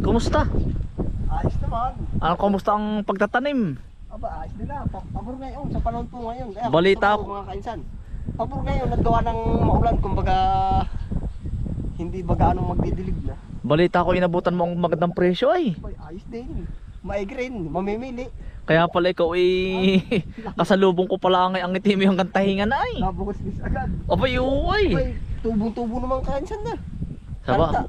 Kumusta? Ayos naman. Ano kumusta ang pagtatanim? Aba, ayos nila. Pa- Pabor ngayon, sa panahon po ngayon. Kaya, Balita pabor, mga kainsan. Pabor ngayon, naggawa ng maulan, kumbaga hindi ba gaano magdidilig na. Balita ko inabutan mo ang magandang presyo ay. Ay, ayos din. Maigi rin, mamimili. Kaya pala ikaw ay kasalubong ko pala ang ang ngiti mo yung kantahingan na ay. Nabukos-bis agad. Abay, uy. Ay, tubong-tubo naman kainsan na. Saba. Kanta.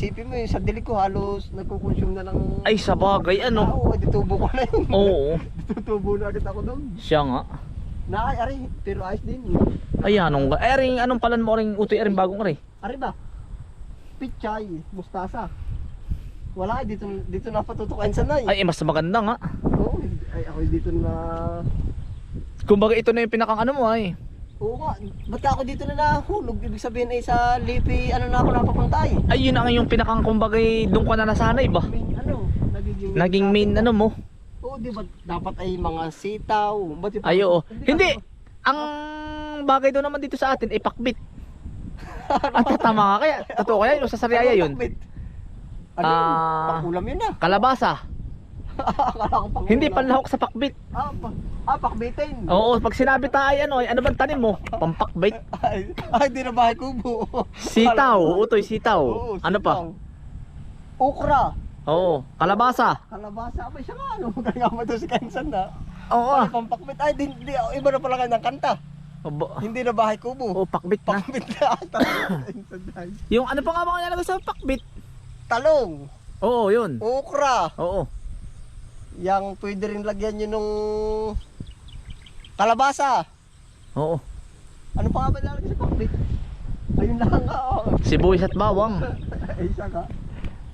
Ay, isipin mo yung sa dilig ko halos nagkukonsume na ng... Ay, sabagay ano. Oo, di tubo ko na yun. Oo, Tutubo na agad ako doon. siya nga. Na, ay, ari, pero ayos din. Ay, anong, eh, ring, anong palan mo ring utoy ring bagong rin? Ari ba? Pichay, mustasa. Wala, dito dito na patutukan sa nay. Ay, eh, mas maganda nga. Oo, ay ako dito na Kumbaga ito na yung pinakang ano mo ay. Oo nga, ba't ako dito na nahulog? Ibig sabihin ay sa Lipi, ano na ako napapunta ay? Ay, yun ang yung pinakang kumbaga eh, doon ka na nasanay ba? Main, ano, nagiging... Naging main ano mo. Oo, di ba dapat ay mga sitaw? Ba't yung- Ay, oo. Hindi. ako- Ang bagay doon naman dito sa atin ay pakbit. At tama ka kaya. Totoo kaya yun sa sariaya yun. Ano yun? Ah. Pangulam yun ah. Kalabasa. Hindi panlahok sa pakbit. Ah, pa, ah pakbitin. Oo, pag sinabi tayo ano, ay ano bang tanim mo? Pampakbit. Ay, ay, di na bahay kubo. Sitaw, utoy sitaw. Oo, Ano pa? Okra. Oo, kalabasa. Kalabasa. Abay siya nga, ano? Kaya mo ito si Kansan na. Oo. Ay, pampakbit. Ay, di, di, iba na pala ng kanta. Aba. Hindi na bahay kubo. Oo, pakbit na. Pakbit na. Yung ano pa nga mga nilalagay sa pakbit? Talong. Oo, yun. Okra. Oo. Yang pwede rin lagyan nyo nung kalabasa. Oo. Ano pa nga ba lalagay sa pakbit? Ayun lang nga. Oh. Sibuyas at bawang. Ay, isa ka.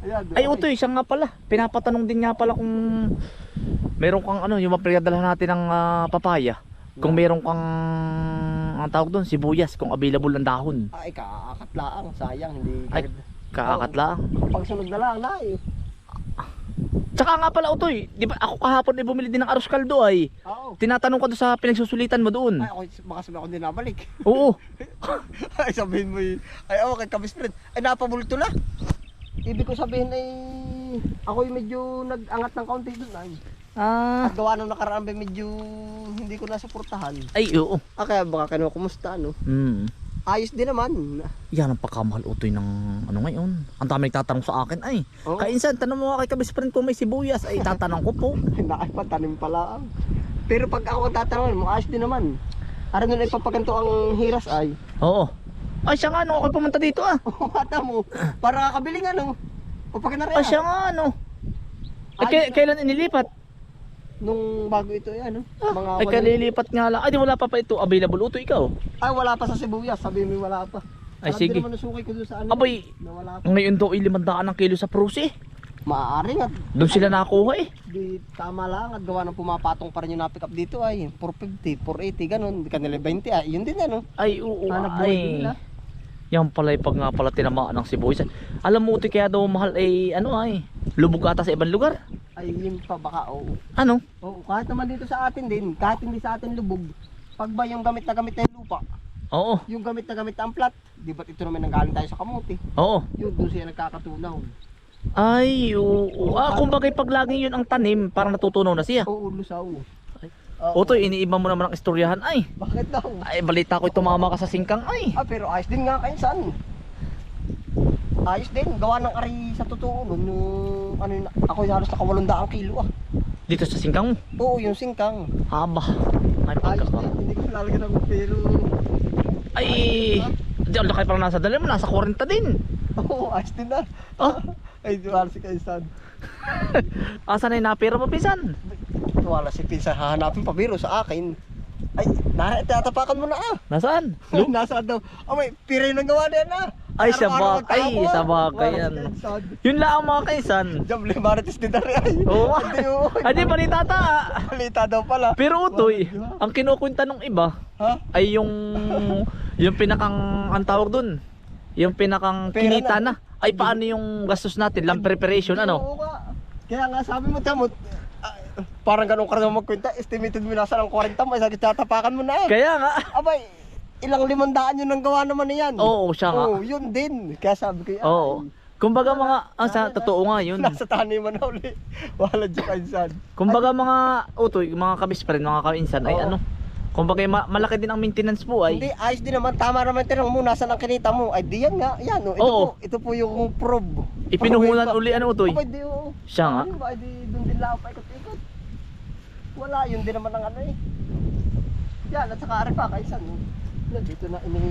Ayan. Ay, utoy, siya nga pala. Pinapatanong din nga pala kung meron kang ano, yung mapagdala natin ng ah, papaya. Kung meron kang ang tawag doon, sibuyas, kung available ng dahon. Ay, kaakat lang. Sayang, hindi. Ay. Kaakat lang. Pagsunod na lang na eh. Tsaka nga pala utoy, di ba ako kahapon ay bumili din ng arroz kaldo ay. Oo. Tinatanong ko doon sa pinagsusulitan mo doon. Ay, ako, baka sabi ako hindi nabalik. Oo. ay, sabihin mo yun. Ay, ako kay. Ay, napabulto na. Ibig ko sabihin ay, ako yung medyo nag-angat ng kaunti doon ay. Ah, At gawa nung nakaraan ba medyo hindi ko nasuportahan. ay oo. Ah, kaya baka kano kumusta ano? Hmm. Ayos din naman. Yan ang pagkamahal utoy ng ano ngayon. Ang dami nagtatanong sa akin ay. Oo. Kainsan, tanong mo kay kabis friend kung may sibuyas ay tatanong ko po. Naay pa, tanim pala. Pero pag ako tatanungin mo, ayos din naman. Ara nun ay papaganto ang hiras ay. Oo. Ay siya nga ano ako pumunta dito ah. Oo, mata mo. Para kakabiling ano. Kapag na rin. Ay siya nga ano. Ay, kailan inilipat? Nung bago ito ay ano. Mga Ay kalilipat nga lang. Ay di wala pa pa ito available uto ikaw. Ay, wala pa sa sibuyas. Sabi mo wala pa. Ay, Sarap sige. naman nasukay ko doon sa ano. Abay, Na wala pa. ngayon daw ay limandaan ang kilo sa prusi. Maaari nga. Doon sila nakuha eh. Di tama lang at gawa ng pumapatong pa rin yung na-pick up dito ay 450, 480 ganun. Kanila 20 ay yun din ano. Ay oo Hanap ay. nila. Yan pala yung pag nga pala tinamaan ng sibuyas. Alam mo utoy kaya daw mahal ay ano ay. Lubog ata sa ibang lugar. Ay yun pa baka oo. Ano? Oo, kahit naman dito sa atin din, kahit hindi sa atin lubog. Pag ba yung gamit na gamit na yung lupa, Oo. yung gamit na gamit na ang plat, di ba't ito naman nanggaling tayo sa kamuti? Oo. Yun, doon siya nagkakatunaw. Ay oo. Ah kumbaga pag laging yun ang tanim, parang natutunaw na siya. Oo, lusaw. Ay. Oo. Utoy, iniiba mo naman ang istoryahan ay. Bakit daw? Ay balita ko tumama ka sa singkang ay. Ah, pero ayos din nga kainsan. Ayos din, gawa ng ari sa totoo nun, yung ano yun, ako yung halos nakawalong kilo ah. Dito sa singkang. Oo, yung singkang. Haba. Ay Ayos pagkaka. din, hindi ko lalagyan ng pero... Ay, di ako kayo parang nasa dali mo, nasa 40 din. Oo, ayos din na. Oh, Ay, diwala si kainsan. asa na yung napira mo, pisan? Wala si Pinsa, hahanapin pa biro sa akin. Ay, natatapakan mo na ah. Nasaan? Lu- Nasa daw. Oh, may pira yung nagawa na yan ah. Ay, sa magkahapon. sa Wala yan. Yun lang ang mga kaisan. Jam Marites din na rin ay. Oo. Hindi balita ta. Balita daw pala. Pero utoy, ang kinukunta nung iba ay yung yung pinakang ang tawag dun. Yung pinakang kinita na. Ay paano yung gastos natin, lang preparation ano? Kaya nga sabi mo tamot, ah, parang ganun ka naman magkwenta, estimated mo nasa ng 40 mo, isang tatapakan mo na eh. Kaya nga. Abay, ilang limandaan yun ang gawa naman niyan. Oo, siya nga. Oo, yun din. Kaya sabi ko, ay, Oo. Kumbaga mga, ah, sa totoo nga yun. Nasa taniman na uli. Wala dyan kainsan. Kumbaga mga utoy, mga kabispren, mga kainsan ay Oo. ano. Kumbaga ma- malaki din ang maintenance po ay. Hindi, ayos din naman. Tama naman tinang mo. Nasaan ang kinita mo? Ay, di yan nga. Yan, oh. Ito, Oo. po, ito po yung probe. Ipinuhunan uli ano utoy. Aba, di, oh. Siya nga. Ano ba? Di, doon din lang pa ikot-ikot. Wala, yun din naman ang ano eh. Yan, at saka ari pa, kaisan. oh. Yan, dito na ini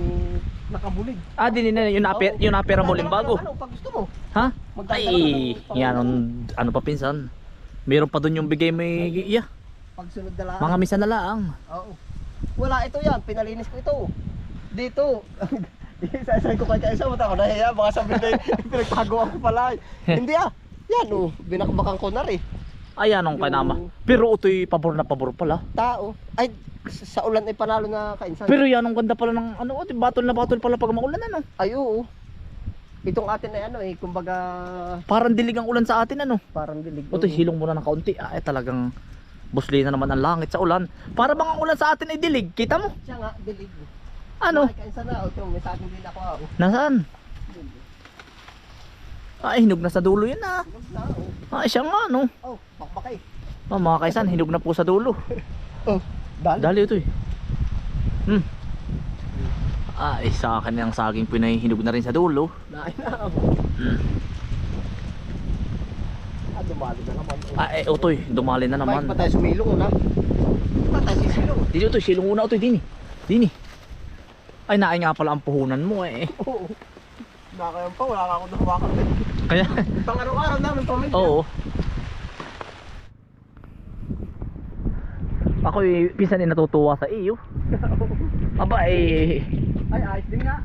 nakabulig. Ah, din na yun napera, Oo. yun napera mo limbago. ka ng Ano, pag gusto mo. Ha? Magdadala Ay, yan ang ano pa pinsan. Meron pa doon yung bigay may iya. Pagsunod na lang. Mga misa na lang. Oo. Wala ito yan, pinalinis ko ito. Dito. Isa-isay ko kay kaisa, mata ko nahiya, baka sabihin na pinagpagawa ko pala. Hindi ah. Yan oh, binakbakan ko na rin. Ay, anong kanama. Pero utoy pabor na pabor pala. Tao. Ay, sa sa ulan ay panalo na kainsan. Pero yan ang ganda pala ng ano, utoy, batol na batol pala pag maulan ano. Ay, oo. Itong atin ay ano eh, kumbaga Parang dilig ang ulan sa atin ano. parang dilig. Utoy, hilong muna ng kaunti. Ay, talagang busli na naman ang langit sa ulan. Para bang ang ulan sa atin ay dilig. Kita mo? Siya nga, dilig. Ano? Ay, kainsan na. Ito, may saging din ako. ah, oh. Ay, hinog na sa dulo yun ah. Na. Ay, siya nga no. Oh, bakbakay. Oh, mga kaisan, hinog na po sa dulo. Oh, dali. Dali ito eh. Hmm. Ay, sa akin yung saging pinahihinog na rin sa dulo. Nain na. Hmm. Ah, dumali na naman. oh. Ay, eh, utoy, dumali na naman. pa tayo sumilong na. Pa tayo sisilong. Dito utoy, silong una utoy, dini. Dini. Ay, naay nga pala ang puhunan mo eh. Oo. Nakayan pa, wala ka akong nahawakan. Kaya, Pang araw-araw namin pamilya. oo. Ako eh, pinsan eh natutuwa sa iyo. Aba eh, Ay, ayos din nga.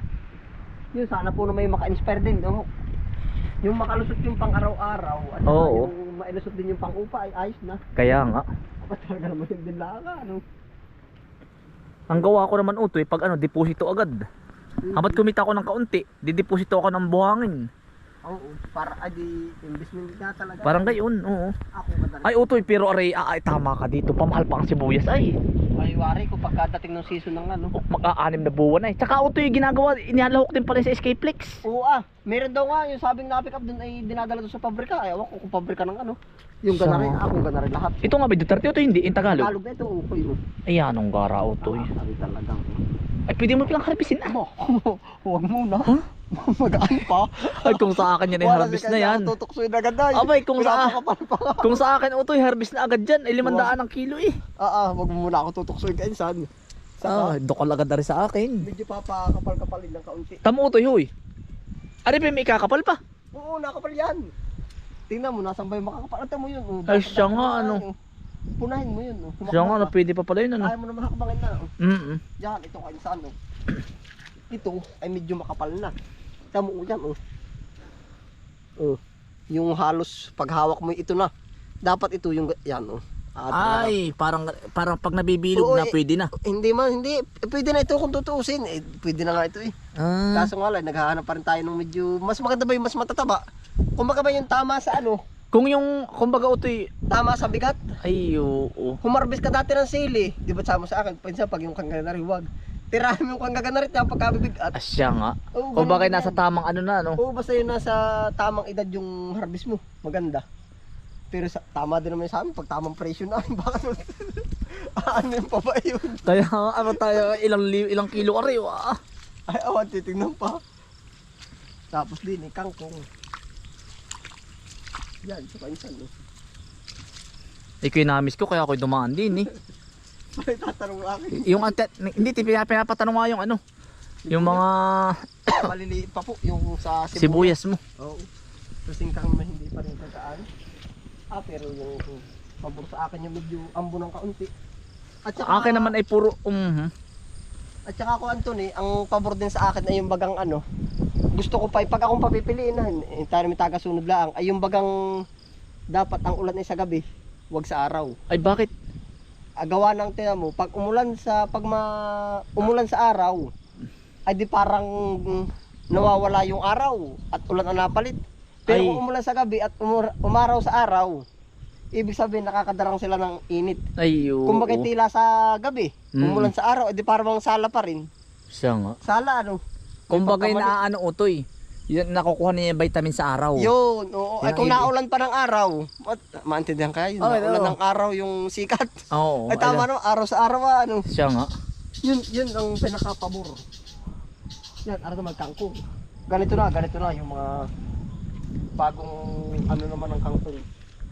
Yun, sana po na may maka-inspire din. No? Yung makalusot yung pang araw-araw at Oo. yung mailusot din yung pang upa ay ayos na. kaya nga. Aba talaga naman yung din lang ano. Ang gawa ko naman utoy, pag ano, deposito agad. Habat kumita ko ng kaunti, dideposito ako ng buhangin. Oo, para ay di investment nga talaga. Parang gayon, oo. ako madalas. Ay utoy, pero aray, ah, ay tama ka dito, pamahal pa ang sibuyas ay. Ay, wari ko pagkadating ng season ng ano. Oh, Mag-aanim na buwan ay. Tsaka utoy, ginagawa, inihalahok din pala sa Escapelex. Oo ah, meron daw nga yung sabing na-pick up doon ay dinadala doon sa pabrika. Ay, awak ko kung pabrika ng ano. Yung Sa- gana rin, ako gana rin lahat. Ito nga ba, Duterte, ito hindi, in Tagalog. Tagalog na ito, ukoy. Oh. Ayan, ang gara utoy. Ah, sabi talagang. Ay, pwede mo pilang harbisin ah. Mo, huwag muna. Magaan pa. Ay, kung sa akin yan ay Wala harvest si na kanya, yan. Tutuksoy na agad ay. Abay, kung sa-. Kung sa akin utoy, harvest na agad dyan, ay limandaan ang kilo eh. Ah, ah, wag mo muna ako tutuksoy ka insan. Ah, Saka, dokal agad na rin sa akin. medyo papakapal-kapalin ng kaunti. Tamo utoy, huy. Ari pa may kakapal pa. Oo, nakapal yan. Tingnan mo, nasan ba yung makakapal? Ate mo yun. Oh, Ay, siya nga, ano. Punahin mo yun. Oh. Siya nga, ka. pwede pa pala yun ano. Ayaw mo na makakabangin na. Oh. Mm -mm. Yan, ito kayo saan. Oh. Ito ay medyo makapal na. Tamo mo dyan. Oh. Oh. Yung halos paghawak mo ito na. Dapat ito yung yan. Oh. Talaga. Ay, parang parang pag nabibilog Oo, na eh. pwede na. Hindi man, hindi. Eh, Pwede na ito kung tutuusin. Eh, pwede na nga ito eh. Ah. Kaso nga lang, naghahanap pa rin tayo ng medyo, mas maganda ba yung mas matataba? Kung baka ba yung tama sa ano, Kung yung kumbaga utoy, tama sa bigat, ay oo. humarbis ka dati ng sili, di ba sama sa akin, pinsan pag yung kangganari, wag. Tirahan mo yung kangganari, yung pagkabibigat. Asya nga. Oo, Kumbaga ganun nasa yan. tamang ano na no. Oo, basta yun nasa tamang edad yung harvest mo, maganda. Pero sa, tama din naman sa amin, pag tamang presyo na, baka ano yung pa ba yun? Kaya nga, ano tayo, ilang, li- ilang kilo ka rin, ah. Ay, awan, titignan pa. Tapos din, eh, kangkong. Yan, sa kansan, no? Ikaw namis ko, kaya ako dumaan din eh. Ay, tatanong akin. Yung ante, hindi, tipya pinapatanong nga yung ano, yung mga Maliliit pa po, yung sa sibuyas mo. Oo. Sa singkang na hindi pa rin tagaan. Ah, pero yung pabor sa akin yung medyo ambo ng kaunti. At saka, Akin naman ay puro, um, at saka ako Anthony, ang pabor din sa akin ay yung bagang ano, gusto ko pa, pag akong papipiliin na, eh, tayo may taga-sunod lang, ay yung bagang dapat ang ulan ay sa gabi, wag sa araw. ay bakit? Agawa ng tiyan mo, pag umulan sa, pag ma, umulan sa araw, ay di parang nawawala yung araw at ulan ang napalit. Pero Ay. kung umulan sa gabi at umur- umaraw sa araw, ibig sabihin nakakadarang sila ng init. Ay, oo. Kung bakit tila sa gabi, Mm. umulan sa araw, edi parang sala pa rin. Siya nga. Sala ano? Kumbaga pagkamali. na ano utoy. Yun, nakukuha niya yung vitamin sa araw. Yun, oo. Ay, Yan kung ibig. naulan pa ng araw, mat- maintindihan kayo, Oo, naulan oo. ng araw yung sikat. Oo. Ay, tama no, araw sa araw, ah, ano. Siya nga. Yun, yun ang pinakapabor. Yan, araw na magkangkong. Ganito na, ganito na yung mga bagong ano naman ng kangkong.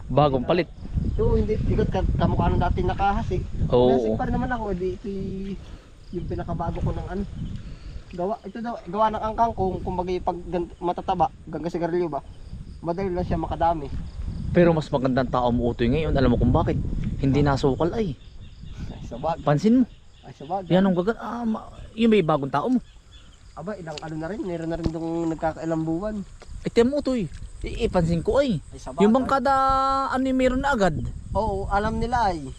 Bagong palit. So, hindi, ikot ka, kamukha nung dati nakahas eh. Oo. Nasik pa rin naman ako, di ito y- yung pinakabago ko ng ano. Gawa, ito daw, gawa ng angkang kung kumbaga pag matataba, gangga sigarilyo ba, madali lang siya makadami. Pero mas magandang tao mo utoy ngayon. Alam mo kung bakit? Hindi nasukal ay. Ay, sabag, Pansin mo. ay, sabag. Yan ang gagan. Ah, yung may bagong tao mo. Aba, ilang ano na rin, meron na rin itong nagkakailang buwan. Eh, tiyan mo utoy. Eh, ipansin ko ay. Ay, sabag. Yung bang kada ano yung meron na agad. Oo, alam nila ay.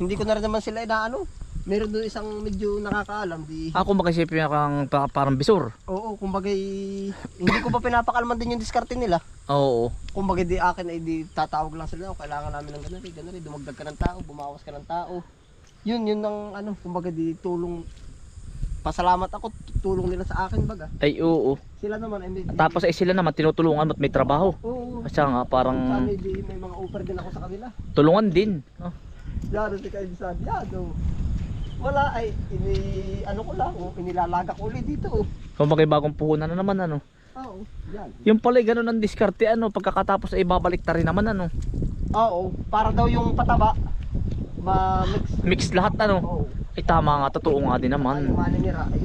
Hindi ko na rin naman sila inaano. Meron doon isang medyo nakakaalam. Di, Ako makisipin kang pa- parang bisor. oo, kumbaga hindi ko pa pinapakalman din yung diskarte nila. Oo. Kumbaga di akin ay di tatawag lang sila. "Oh, Kailangan namin ng ganari, ganari. Dumagdag ka ng tao, bumawas ka ng tao. Yun, yun ang ano, kumbaga di tulong. Pasalamat ako, tulong nila sa akin baga. Ay, oo. Sila naman ay may... Tapos ay sila naman tinutulungan mo at may trabaho. Oo. Siya nga Sa parang amin, di, may mga offer din ako sa kanila. tulungan din. Oh. Yaro si kayo sa yado. Wala ay ini ano ko lang, oh, inilalaga ko ulit dito. Oh. Kung bagong puhunan na naman ano. Oo, yan. Yung pala ganun ang diskarte ano pagkakatapos ay babalik ta rin naman ano. Oo, para daw yung pataba ma-mix. Mix lahat ano. Oo. Ay tama nga totoo nga din naman. yung ay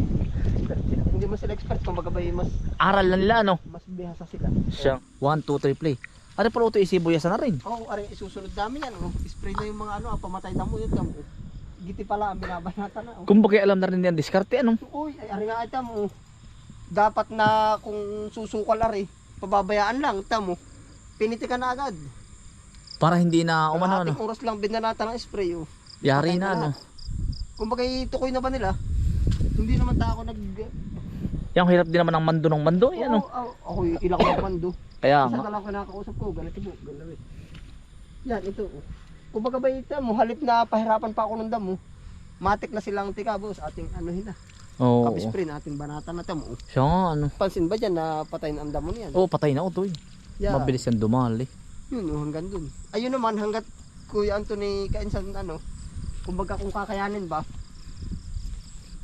expert sila. Hindi mo sila expert kumbaga ba mas Aral na nila ano. mas bihasa sila. Siya 1 2 3 play. Ano pala ito isibuyasan na rin. Oo, ari isusunod namin yan. Oh. Spray na yung mga ano, ah, pamatay damo yun damo. Giti pala ang binabanata na. Oh. Kung bakit alam na rin yan diskarte ano. Uy, ay ari nga ay tamo. Dapat na kung susukal ari, pababayaan lang tamo. Piniti ka na agad. Para hindi na umano ano. Oras lang binanata ng spray oh. Yari Patay na ano. Kung bagay tukoy na ba nila? Hindi naman ta ako nag... Yung hirap din naman ng mando ng mando. Yan Oo, oh. oo, ako ilang mando. Kaya Isa nga. lang kinakausap ko, ganito po, ganito. Yan, ito. oh. Kung baga ba ito mo, halip na pahirapan pa ako ng damo, matik na silang tikabos, ating ano hina. Oo. Kapispray na ating banata na tamo. Siya nga ano. Pansin ba dyan na patay na ang damo niyan? Oo patay na utoy. Yeah. Mabilis yan dumali. Yun, oh, hanggang dun. Ayun naman, hanggat Kuya Anthony Kainsan, ano, kumbaga kung kakayanin ba,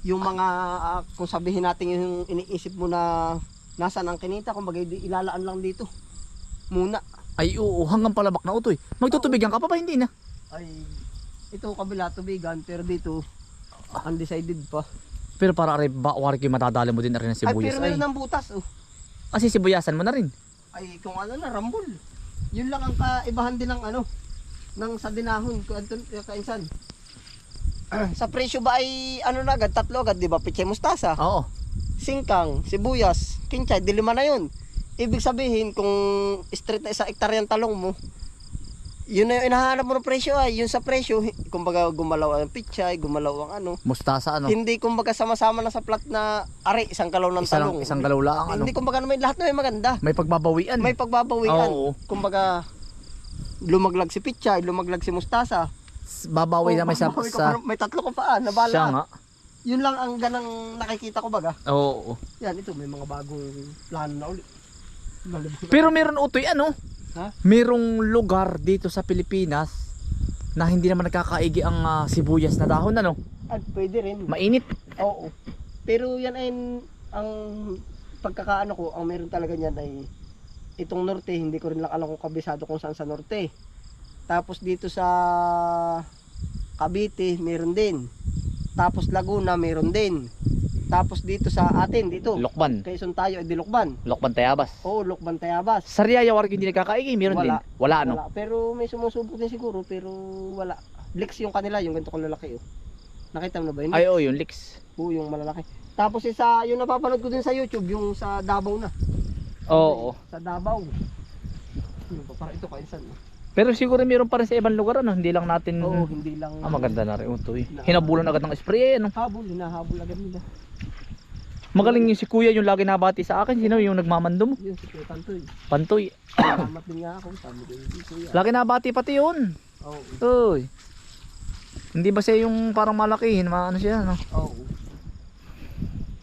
yung mga, ah, kung sabihin natin yung iniisip mo na nasaan ang kinita, kumbaga ilalaan lang dito. Muna. Ay oo hanggang palabak na utoy. Magtutubigan ka pa ba hindi na? Ay, ito kabila tubigan, pero dito, undecided pa. Pero para aray ba wari kayo matadali mo din na rin ng Ay, sibuyas pero meron ng butas, oh. Kasi sibuyasan mo na rin. Ay, kung ano na, rambol. Yun lang ang kaibahan din ng ano, ng sa dinahon, Anton, kainsan. sa presyo ba ay ano na agad, tatlo agad, di ba? Piche mustasa, Oo. singkang, sibuyas, kinchay, di lima na yun. Ibig sabihin, kung straight na isa hektarya ang talong mo, yun na yung inahanap mo ng presyo ay, yun sa presyo, kumbaga gumalaw ang pichay, gumalaw ang ano. Mustasa ano. Hindi kumbaga sama-sama na sa plat na ari, isang kalaw ng Isa lang, talong. isang galaw lang ano. Hindi kumbaga naman lahat na may maganda. May pagbabawian. May pagbabawian. Oo. Kumbaga, lumaglag si Pichay, lumaglag si Mustasa. Babawi na may sa, sa may tatlo ko pa, nabala. siya nga. Yun lang ang ganang nakikita ko baga. Oo. Yan, ito, may mga bagong plano na ulit. Pero meron utoy ano? Ha? Merong lugar dito sa Pilipinas na hindi naman nakakaigi ang ah, sibuyas na dahon ano. At pwede rin. Mainit. Oo. Pero yan ay ang pagkakaano ko, ang meron talaga niyan ay itong norte, hindi ko rin lang alam kung kabisado kung saan sa norte. Tapos dito sa Cavite, meron din. Tapos Laguna, meron din. Tapos dito sa atin, dito. Lokban. Quezon tayo, ay Dilokban. Lokban Tayabas. Oo, Lokban Tayabas. Sa Riaya wari hindi nakakaigi, meron Wala. din. Wala ano. Wala. Pero may sumusubok din siguro, pero wala. Blix yung kanila, yung ganito kalalaki. Oh. Nakita mo na ba yun? Ay oo, yung leaks. Oo, yung malalaki. Tapos isa, yung napapanood ko din sa YouTube, yung sa Davao na. Oo. Sa Davao. Ano ba? Parang ito kainsan. no? Pero siguro meron pa rin sa ibang lugar ano, hindi lang natin Oo, hindi lang. Ah, maganda na rin utoy. Hinabulan agad ng spray eh, ano. Habol, hinahabol agad nila. Magaling yung si Kuya yung lagi nabati sa akin, sino yung nagmamando mo? Yun, si Kuya Tantoy. Pantoy. Salamat din nga ako. Sabi din si Kuya. Lagi nabati pati yun. Oo. Uy. Hindi ba siya yung parang malakihin, maano siya, no? Oo.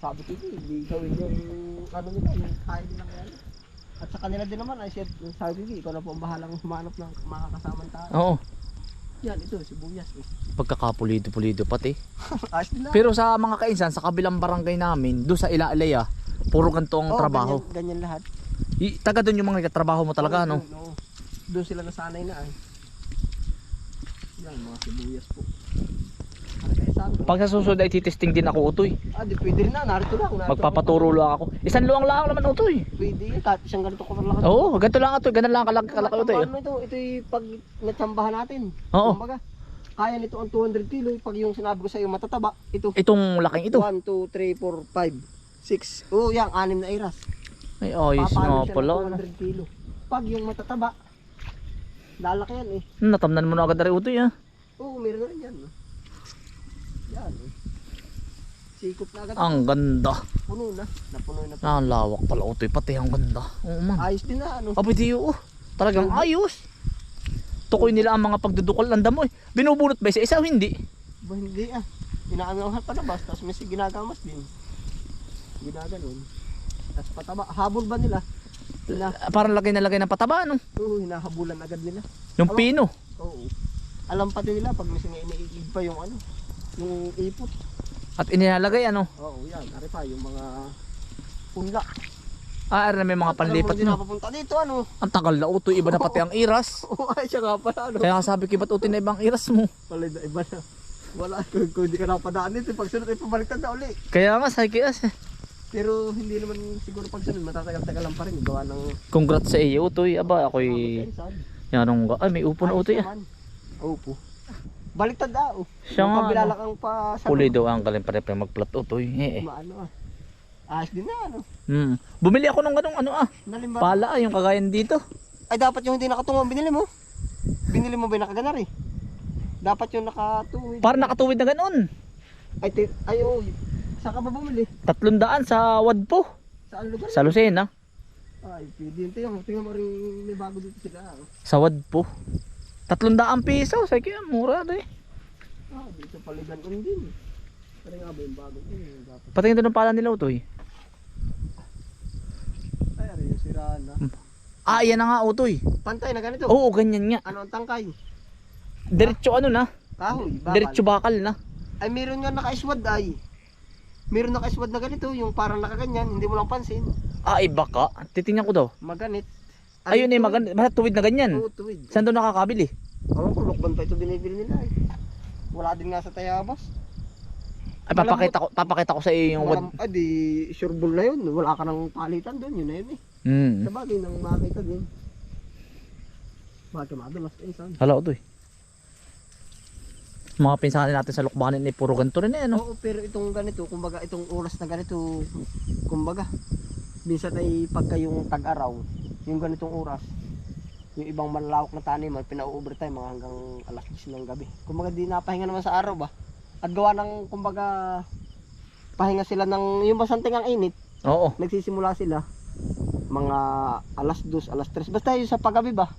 sabi ko, hindi gawin yung ano nila, yung kain nilang yan. At sa kanila din naman, ay siya, sabi ko, ikaw na po ang bahalang humanap ng makakasamang tao. Oo. Yan, ito, sibuyas. Eh. Pagkakapulido-pulido pati. Pero sa mga kainsan, sa kabilang barangay namin, doon sa Ilaalaya, puro ganito ang Oo, trabaho. Ganyan, ganyan lahat. I, taga doon yung mga trabaho mo talaga, Oo, no? Doon, oo. Doon sila nasanay na ay. Yan, mga sibuyas po. Ano kaya sabi ko? Pag sa susunod ay titesting din ako, Utoy. Ah, di pwede rin na, narito lang. Narito Magpapaturo lang ako. Isang luwang lang naman, Utoy. Pwede kahit isang ganito ko lang. Oo, ganito lang, Utoy. Ganun lang kalaki, kalaki, Utoy. Ano ito, ito yung pag natsambahan natin. Oo. Kumbaga, kaya nito ang 200 kilo. Pag yung sinabi ko sa iyo matataba, ito. Itong laking ito. 1, 2, 3, 4, 5, 6. Oh, yan, anim na iras. Ay, ayos nga pala. ng 200 kilo. Pag yung matataba, lalaki yan eh. Natamnan mo na agad rin, Utoy, ha? Oo, meron na rin yan. no? Yan. eh. Sikop na agad. Ang ganda. Puno na. Napuno na. Ah, ang lawak pala, Utoy. Pati ang ganda. Oo, man. Ayos din na ano. Apo, di oo. Talagang ayos. Tukoy nila ang mga pagdudukol ng damo eh. Binubunot ba isa isa o hindi? Ba hindi ah. Inaano ang palabas tapos may ginagamas din. Ginaganon. Tapos pataba. Habol ba nila? Hina, Ah, Parang lagay na lagay ng pataba no. oo, hinahabulan agad nila. Yung Aba. pino. Oo. Alam pati nila pag may singa iniigib pa yung ano, yung ipot. At inilalagay ano. Oo, yan. Ari pa yung mga punla. Ah, na may mga panlipat mo. Hindi napapunta dito ano. Ang tagal na utoy. Iba na pati ang iras. Oo, ay siya nga pala ano. Kaya sabi ko ba't utoy na ibang iras mo? Pala na iba na. Wala, kung, kung hindi ka napadaan dito, pag sunod ay pabaliktad na uli. Kaya nga sa kias eh. Pero hindi naman siguro pag sunod, matatagal-tagal lang pa rin. Gawa ng... Congrats sa iyo utoy. Aba ako'y yanong ga. Ay may upo na utoy ah. naman. Baliktad ah. Oh. Siya nga, kabila ano. lang ang pa sa Pulido ang galing pa rin magplat utoy. Eh eh. Maano ah. Ayos din na ano. Hmm. Bumili ako ng ganong ano ah. Nalimba. Pala ah, yung kagayan dito. Ay dapat yung hindi nakatungo binili mo. Binili mo ba yung nakaganar eh? Dapat yung nakatuwid. Para nakatuwid na ganon. Ay, ti- ay oh. Saan ka ba bumili? Tatlong daan sa Wadpo. Saan lugar? Sa Lucena. Ay, pwede yun. Tingnan mo, tingnan mo rin may bago dito sila. ah. Sa Wadpo. Tatlong daang piso. Kaya mura na eh. Ah, dito paligan ko din. Pero nga ba yung bago? Eh, dapat. Patingin doon ng pala nila utoy. Ay, ari yung siraan na. Ah, yan na nga utoy. Pantay na ganito. Oo, ganyan nga. Ano ang tangkay? Diretso ano na. Kahoy, bakal. Diretso bakal na. Ay, meron nga naka-iswad ay. Meron naka-iswad na ganito, yung parang nakaganyan, hindi mo lang pansin. Ah, iba ka. Titingnan ko daw. Maganit. Ayun eh, maganda. Basta tuwid na ganyan. Oo, tuwid. Saan doon nakakabili? Ako ko, lokban pa ito binibili nila eh. Wala din nga sa Tayabas. Ay, papakita ko, papakita ko sa iyo yung wad. Walang, ah, di, sure bull na yun. Wala ka ng palitan doon, yun na yun eh. Hmm. Sa bagay, nang makita din. Bakit madalas eh, saan? Hala, utoy. Mga pinsanin natin sa lukbanin eh, puro ganito rin eh, ano? Oo, pero itong ganito, kumbaga itong oras na ganito, kumbaga, minsan ay pagka yung tag-araw, yung ganitong oras, yung ibang manlawak na taniman, pinau-overtime mga hanggang alas 10 ng gabi. Kumbaga di napahinga naman sa araw ba? At gawa ng, kumbaga, pahinga sila ng, yung basanting ang init, Oo. nagsisimula sila, mga alas 2, alas 3, basta yung sa paggabi ba?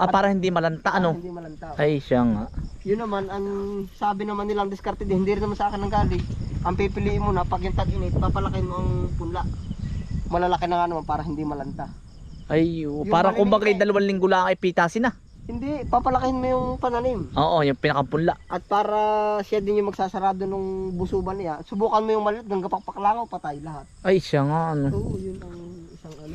Ah, para hindi malanta, ano? Hindi malanta. Ay, siya nga. Yun naman, ang sabi naman nilang diskarte din, hindi rin naman sa akin ng galing. Ang pipiliin mo na, pag yung tag-init, papalakin mo ang punla. Malalaki na nga naman para hindi malanta. Ay, oh, Yung parang maliliit kumbaga eh. dalawang linggo lang ay pitasin na. Hindi, papalakin mo yung pananim. Oo, yung pinakapunla. At para siya din yung magsasarado ng busuban niya, subukan mo yung maliit, ng kapakpaklangaw, patay lahat. Ay, siya nga, ano. Oo, yun ang isang ano.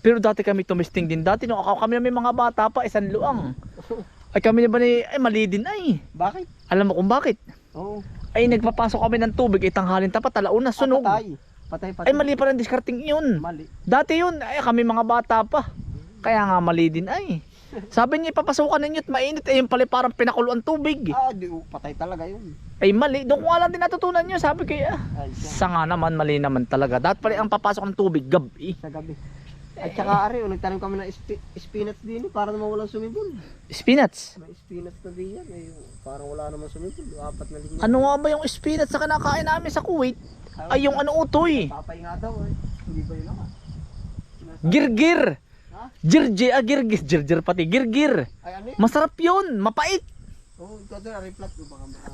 Pero dati kami tumisting din dati. No, ako kami na may mga bata pa, isang luang. Ay kami na ba ni, ay mali din ay. Bakit? Alam mo kung bakit? Oo. Ay nagpapasok kami ng tubig, itanghalin tapat, talauna, sunog. Ah, patay. Patay, patay. Ay mali pa rin discarding yun. Mali. Dati yun, ay kami mga bata pa. Kaya nga mali din ay. Sabi niya, papasukan ninyo at mainit. Ay yung pala parang pinakulo ang tubig. Ah, di, oh, patay talaga yun. Ay mali, doon ko lang din natutunan nyo. Sabi kaya, Ay, siya. sa nga naman, mali naman talaga. Dapat pala ang papasok ng tubig, gabi. Sa gabi. At saka ari, oh, nagtanim kami ng spi- spinach din eh, para naman walang sumibol. Spinach. May spinach na din yan. Eh, parang wala naman sumibol. Apat na linya. Ano nga ba yung spinach sa kinakain namin sa Kuwait? Ay yung ano utoy. Papay nga daw eh. Hindi ba yun naman? Girgir. Ha? Girje, ah girgir. Girgir pati. Girgir. Ay ano yun? Masarap yun. Mapait. Oo, oh, ito ari flat ko baka baka.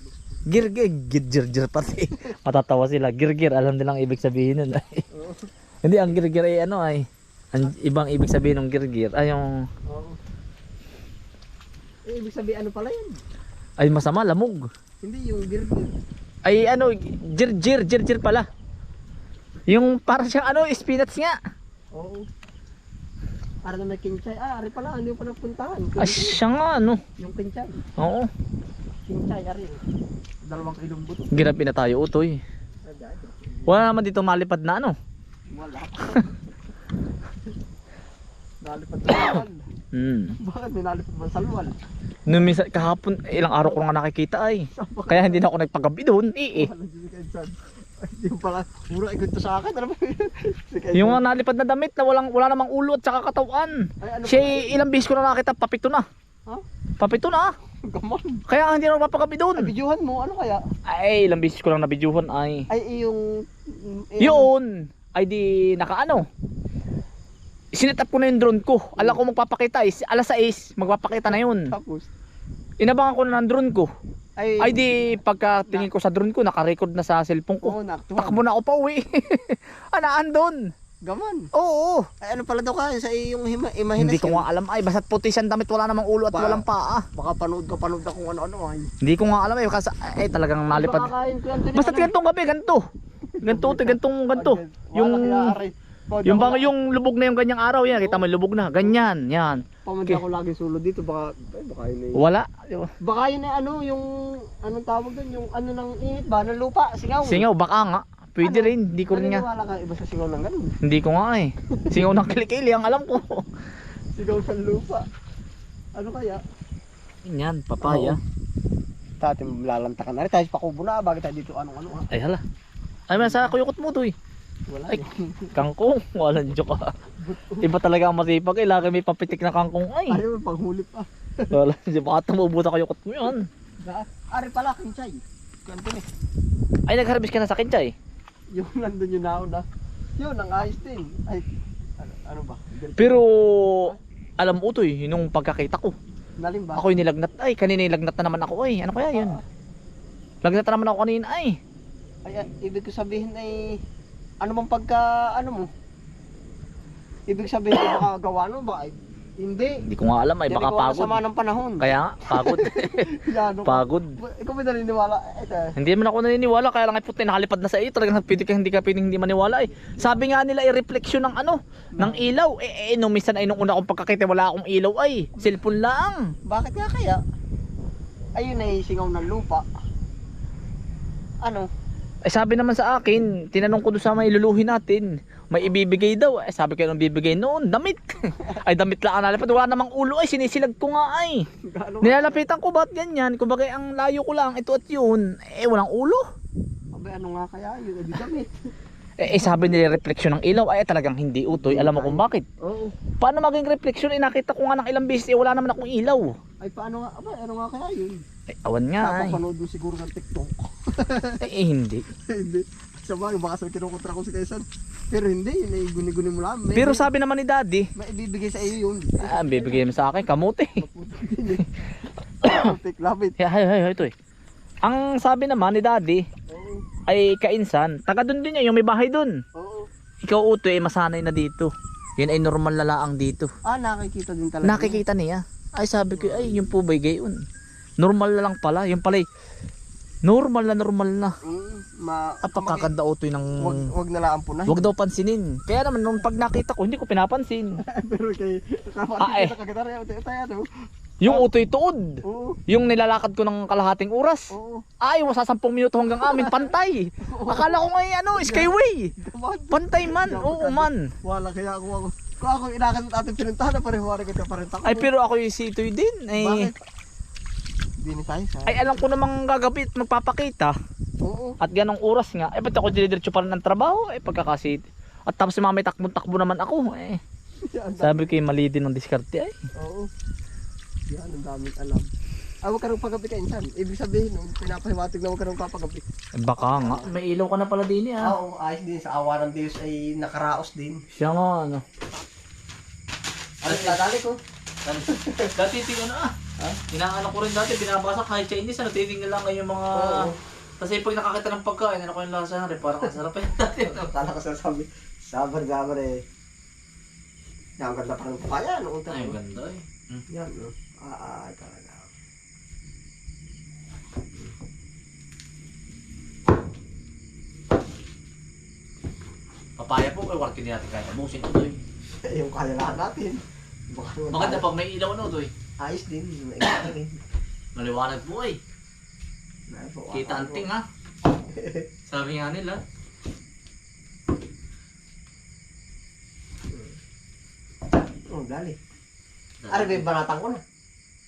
Girgir, girgir pati. Matatawa sila. Girgir, alam nilang ibig sabihin nun. Oo. Hindi, ang girgir ay ano ay, ang ibang ibig sabihin ng girgir ay yung, Oo. Eh, ibig sabihin ano pala yun? ay masama, lamog. Hindi yung girgir. Ay ano, girgir, girgir pala. Yung para siyang ano, spinach nga. Oo. Para na may kinchay. Ah, ari pala, hindi ko pa napuntahan. Ah, siya nga ano. Yung kinchay. Oo. Kinchay, ari. Dalawang kilong buto. Ginapi na tayo utoy. Wala naman dito malipad na ano. Wala. Nalipad sa salwal. Hmm. Bakit may nalipad ba sa salwal? Nung minsan, kahapon, ilang araw ko nga nakikita ay. Kaya hindi na ako nagpagabi doon. Eh, eh. Mo pala, puro ikwento sa akin. Ano ba Yung mga nalipad na damit na walang, wala namang ulo at saka katawan. Ay, ano Siya pala? ilang beses ko na nakita, papito na. Ha? Papito na. Gamon. Kaya hindi na ako mapagabi doon. Ay, videohan mo. Ano kaya? Ay, ilang beses ko lang nabidyuhan ay. Ay, yung... eh, Yun, ay di nakaano. Sinet up ko na yung drone ko. Alam ko magpapakita is alas 6, magpapakita na yun. Tapos, Inabangan ko na ng drone ko. ay... Ay di pagka tingin ko sa drone ko, naka-record na sa cellphone ko. Oo. Takbo na ako pa uwi. Anaan doon. Gaman. Oo. Ay, ano pala daw ka sa iyong hima, imahinasyon? Hindi ko nga alam ay basta't puti siyang damit wala namang ulo at Ba- walang paa. Baka panood ka, panood ka kung ano-ano ay. Hindi ko nga alam eh kasi ay talagang nalipad. Ano? gantong gabi ganto. Ganto, te, gantong ganto. Wala Yung yung bang yung lubog na yung ganyang araw yan, kita mo lubog na. Ganyan, yan. Pamod Okay. ako lagi sulo dito, baka, ay, baka yun eh. Wala. Baka yun eh, ano, yung, anong tawag doon, yung ano ng init ba, ng lupa, singaw. Singaw baka nga. Pwede Ano? rin, hindi ko rin nga. Naniniwala ka iba sa singaw ng ganun. Hindi ko nga eh. Singaw ng kilikili ang alam ko. Singaw ng lupa. Ano kaya? Yan, papaya. Dati lalanta ka na rin, tayo pa kubo na, bakit tayo dito anong ano? Ay hala. Ay man sa kuyukot mo to eh. Wala Ay. eh. Kangkong, walang joke ah. Iba talaga ang masipag eh. Lagi may papitik na kangkong ay. Ayaw, panghuli pa. Wala, baka tumubuta kuyukot mo yan. Da, ari pala, kinchay. Ganito eh. Ay, nag-harvest ka na sa kinchay. Yung nandun yung nauna. Yun, ang ayos din. Ay, ano, ano ba? Pero, alam mo to eh, nung pagkakita ko. Nalim ba? Ako yung nilagnat. Ay, kanina nilagnat na naman ako ay. Ano kaya yun? Lagnat na naman ako kanina ay. Ay, ay, ibig ko sabihin ay ano bang pagka ano mo? Ibig sabihin baka gawa no ba? Hindi. Hindi ko nga alam ay baka pagod. Sama ng panahon. Kaya nga, pagod. Yan, pagod. Ikaw ba naniniwala? Ito. Hindi man ako naniniwala kaya lang ay puti nakalipad na sa iyo talagang pwede ka hindi ka pwedeng hindi maniwala eh. Sabi nga nila ay reflection ng ano, ng ilaw. Eh, eh nung minsan ay nung una kong pagkakita wala akong ilaw ay, cellphone lang. Bakit nga kaya? Ayun ay singaw ng lupa. Ano? Eh sabi naman sa akin, tinanong ko doon sa may luluhin natin, may ibibigay daw. Eh sabi ko nung bibigay noon, damit. ay damit lang ang nalipad, wala namang ulo ay sinisilag ko nga ay. Gaano? Nilalapitan ko ba't ganyan? Kumbaga ang layo ko lang, ito at yun. Eh walang ulo. Abay, ano nga kaya? Yun ay di damit. Eh, eh sabi nila reflection ng ilaw ay talagang hindi utoy. Alam mo kung bakit? Oo. Paano maging reflection? Eh, nakita ko nga ng ilang beses, eh, wala naman akong ilaw. Ay paano nga? Abay, ano nga kaya yun? Eh, awan nga ay. Napapanood mo siguro ng TikTok. Eh, eh, hindi. hindi. Sa bagay, baka sa kinukontra ko si Kaisan. Pero hindi, yun ay guni-guni mo lang. May, Pero sabi naman ni daddy, may ibibigay sa iyo yun. ah, bibigay mo sa akin, kamote. Take labit. Hay, hay, hay, ito eh. Ang sabi naman ni daddy, Oo. ay kainsan, taga doon din niya, yung may bahay doon. Oo. Ikaw uto eh, masanay na dito. Yan ay normal na laang dito. Ah, nakikita din talaga. Nakikita niya. Ay sabi ko, ay yung po ba'y gayon? Normal na lang pala. Yung pala normal na normal na. Mm, ma Apakakanda utoy ng... Wag, wag na lang po na. Huwag daw pansinin. Kaya naman nung pag nakita ko, hindi ko pinapansin. Pero kay Ah, eh. kagitara tayo tayo ano. Yung utoy tuod. Oo. Yung nilalakad ko ng kalahating oras. Oo. Ay, wasa 10 minuto hanggang amin, pantay. Akala ko nga ano, skyway. Pantay man, oo man. Wala kaya ako ako. Kung ako inakan at ating pinuntahan na pareho wala kita pa rin tako. Ay, pero ako yung sitoy din. Ay, Bakit? Hindi ni tayo sa. ay alam ko namang gagabit, magpapakita. Oo. At ganong oras nga, eh ba't ako dinidiretso pa rin ng trabaho? Eh pagkakasit. At tapos si mami takbo-takbo naman ako. Eh, sabi ko yung mali din ng diskarte ay. Oo. Yan, ang daming alam. Ah, huwag ka nang pagabi ka insan. Ibig sabihin, nung pinapahiwatig na huwag ka nang papagabi. Eh, baka nga, may ilaw ka na pala din eh. Ah, Ah. oo, ayos din. Sa awa ng Diyos ay nakaraos din. Siya nga ano. Ano, dadali ko? Dati tingnan na ah. Ha? Inaano ko rin dati, binabasa kahit Chinese, ano, titingnan lang ngayon mga... Oo. Kasi pag nakakita ng pagkain, ano ko yung lasa na rin, parang ang sarap yan dati. no? Kala ko sasabi, sabar sabar eh. Yan, ang ganda pa ng papaya. Ano, Ay, ang ganda eh. Hmm. Yan, no? Ah, ah, talaga. Papaya po, ay working din natin kaya ito eh. Eh, yung kaya lahat natin. Baka Maganda pag may ilaw no ito eh. Ayos din. Maigit rin. Maliwanag po eh. Po, Kita ah, anting ha. Sabi nga nila. Oh, dali. Ari, may banatang ko na.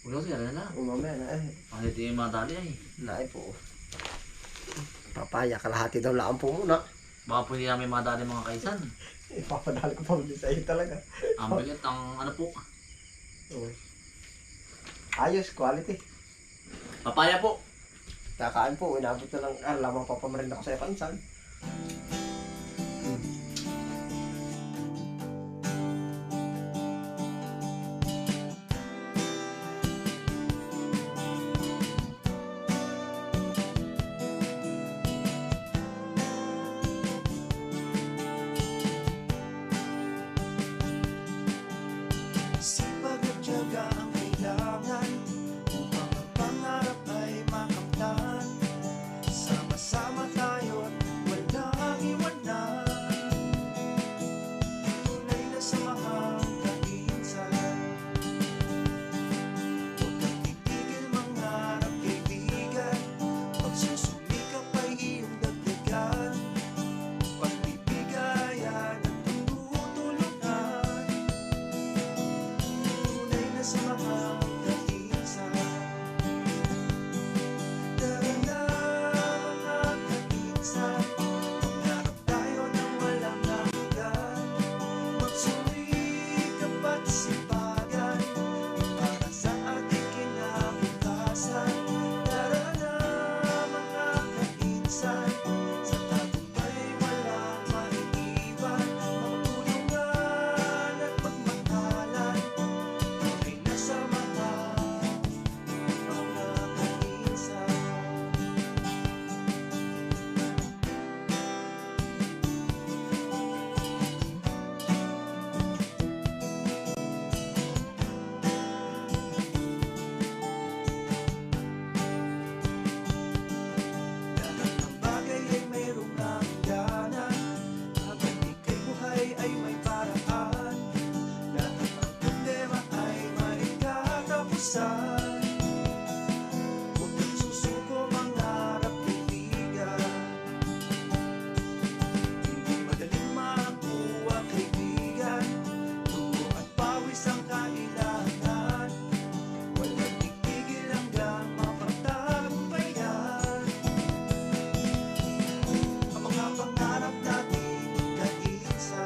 Huwag kasi, ano na. Oh, mamaya na eh. Pakit yung mga tali ay. Naay po. Papaya, kalahati daw lang po muna. Baka pwede namin mga dali mga kaisan. Ipapadali ko pa ulit sa iyo talaga. Ang bigat, ang ano po. Oh. Ayos, quality. Papaya po. Kakain po, inabot na lang. Ah, lamang papamarin ako sa ipansan.